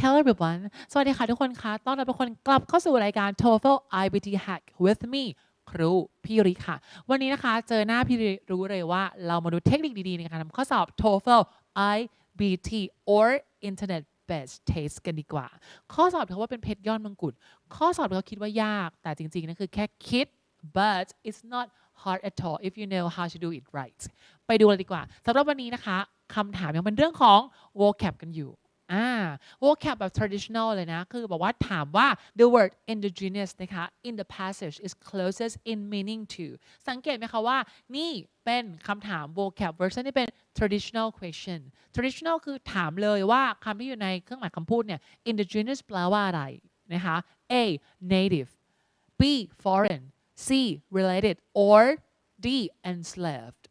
Hello everyone สวัสดีค่ะทุกคนคะต้อนรับทุกคนกลับเข้าสู่รายการ TOEFL IBT Hack with me ครูพี่ริค่ะ วันนี้นะคะ เจอหน้าพี่ริรู้เลยว่า เรามาดูเทคนิคดีๆ ในการทำข้อสอบ TOEFL IBT or Internet Based Test กันดีกว่า ข้อสอบเขาว่าเป็นเพชรยอดมงกุฎข้อสอบเขาคิดว่ายาก แต่จริงๆนั่นคือแค่คิด but it's not hard at all if you know how to do it right ไปดูเลยดีกว่าสำหรับวันนี้นะคะคำถามยังเป็นเรื่องของ vocab กันอยู่ อ่า vocab แบบ traditional เลยนะ คือบอกว่าถามว่า the word indigenous นะคะ in the passage is closest in meaning to สังเกตไหมคะว่า นี่เป็นคำถาม vocab version ที่เป็น traditional question traditional คือถามเลยว่าคำที่อยู่ในเครื่องหมายคำพูดเนี่ย indigenous แปลว่าอะไรนะคะ A native B foreign C related or D enslaved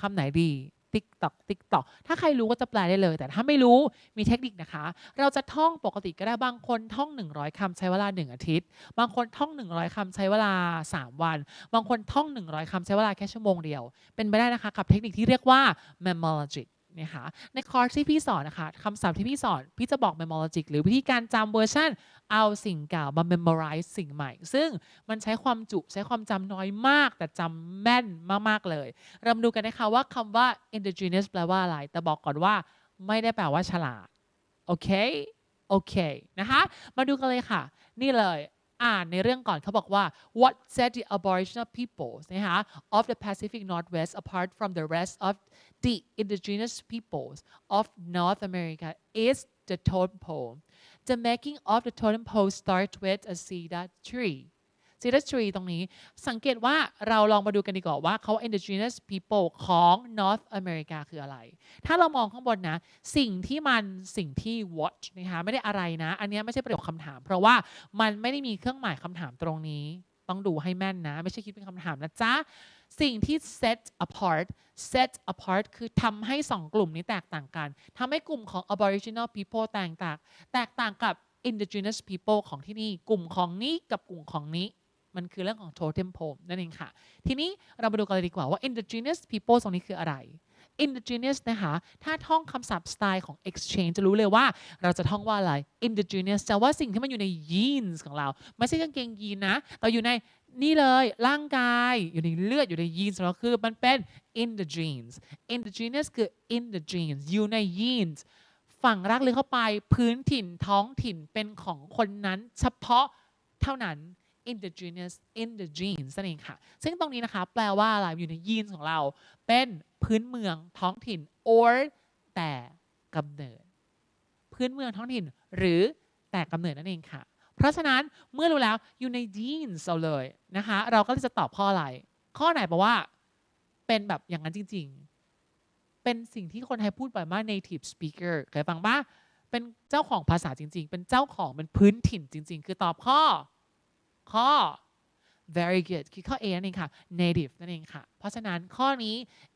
คำไหนดี ติ๊กตอกติ๊กตอกถ้าใครรู้ก็จะแปลได้เลย แต่ถ้าไม่รู้มีเทคนิคนะคะ เราจะท่องปกติก็ได้บางคนท่อง 100คำใช้เวลา 1 อาทิตย์ บางคนท่อง 100คำใช้เวลา 3 วัน บางคนท่อง 100คำใช้เวลาแค่ชั่วโมงเดียว เป็นไปได้นะคะกับเทคนิคที่เรียกว่า memologic นะคะในคอร์สที่พี่สอนนะคะคำศัพท์ที่พี่สอน พี่จะบอก memologic หรือวิธีการจำเวอร์ชันเอาสิ่งเก่ามา memorize สิ่งใหม่ ซึ่งมันใช้ความจุใช้ความจำน้อยมาก แต่จำแม่นมากๆเลยเรามาดูกันนะคะว่าคำว่า indigenous แปลว่าอะไร แต่บอกก่อนว่าไม่ได้แปลว่าฉลาด โอเค โอเค นะคะ มาดูกันเลยค่ะ นี่เลย อ่านในเรื่องก่อนเขาบอกว่า what set the aboriginal peoples นะคะ of the Pacific Northwest apart from the rest of the indigenous peoples of North America is the totem pole the making of the totem pole starts with a cedar tree Cedar tree ตรงนี้ สังเกตว่าเราลองมาดูกันดีกว่าว่าเขา indigenous people ของ North America คืออะไร ถ้าเรามองข้างบนนะ สิ่งที่มันสิ่งที่ watch นะคะไม่ได้อะไรนะ อันนี้ไม่ใช่ประโยคคำถาม เพราะว่ามันไม่ได้มีเครื่องหมายคำถามตรงนี้ ต้องดูให้แม่นนะ ไม่ใช่คิดเป็นคำถามนะจ๊ะสิ่งที่ set apart set apart คือทำให้สองกลุ่มนี้แตกต่างกันทำให้กลุ่มของ aboriginal people แตกต่างแตกต่างกับ indigenous people ของที่นี่ กลุ่มของนี้กับกลุ่มของนี้ มันคือเรื่องของ totem pole นั่นเองค่ะ ทีนี้เรามาดูกันเลยดีกว่าว่า indigenous people ตรงนี้คืออะไร indigenous นะคะ ถ้าท่องคำศัพท์สไตล์ของ exchange จะรู้เลยว่าเราจะท่องว่าอะไร indigenous จะว่าสิ่งที่มันอยู่ใน genes ของเรา ไม่ใช่กางเกงยีนนะแต่อยู่ในนี่เลยร่างกายอยู่ในเลือดอยู่ในยีนของเราคือมันเป็น in the genes indigenous คือ in the genes อยู่ใน genes ฝั่งรากลึกเข้าไปพื้นถิ่นท้องถิ่นเป็นของคนนั้น เฉพาะเท่านั้น indigenous in the genes นั่นเองค่ะ ซึ่งตรงนี้นะคะแปลว่าอะไรอยู่ในยีนของเรา เป็นพื้นเมืองท้องถิ่น or แต่กำเนิด พื้นเมืองท้องถิ่น หรือแต่กำเนิดนั่นเองค่ะ เพราะฉะนั้นเมื่อรู้แล้วอยู่ใน genes เราเลยนะคะ เราก็จะตอบข้ออะไร ข้อไหนแปลว่า เป็นแบบอย่างนั้นจริง ๆ เป็นสิ่งที่คนไทยพูดบ่อยมาก native speaker เคยฟังปะเป็นเจ้าของภาษาจริง ๆ เป็นเจ้าของเป็นพื้นถิ่นจริง ๆ คือตอบข้อ ข้อ very good คือข้อ A นั่นเองค่ะ native นั่นเองค่ะ เพราะฉะนั้นข้อนี้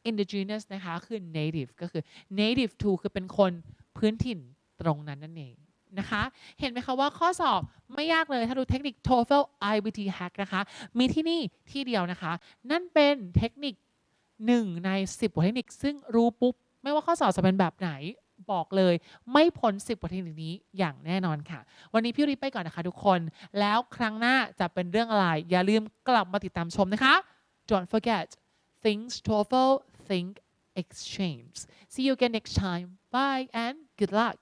indigenous นะคะ คือ native ก็คือ native to คือเป็นคนพื้นถิ่นตรงนั้นนั่นเองนะคะ เห็นไหมคะว่าข้อสอบไม่ยากเลย ถ้าดูเทคนิค TOEFL IBT Hack นะคะ มีที่นี่ที่เดียวนะคะ นั่นเป็นเทคนิค 1 ใน 10กว่าเทคนิค ซึ่งรู้ปุ๊บ ไม่ว่าข้อสอบจะเป็นแบบไหน บอกเลย ไม่พ้น 10บทเรียนนี้อย่างแน่นอนค่ะ วันนี้พี่ริไปก่อนนะคะทุกคน แล้วครั้งหน้าจะเป็นเรื่องอะไร อย่าลืมกลับมาติดตามชมนะคะ Don't forget things TOEFL think exchange see you again next time bye and good luck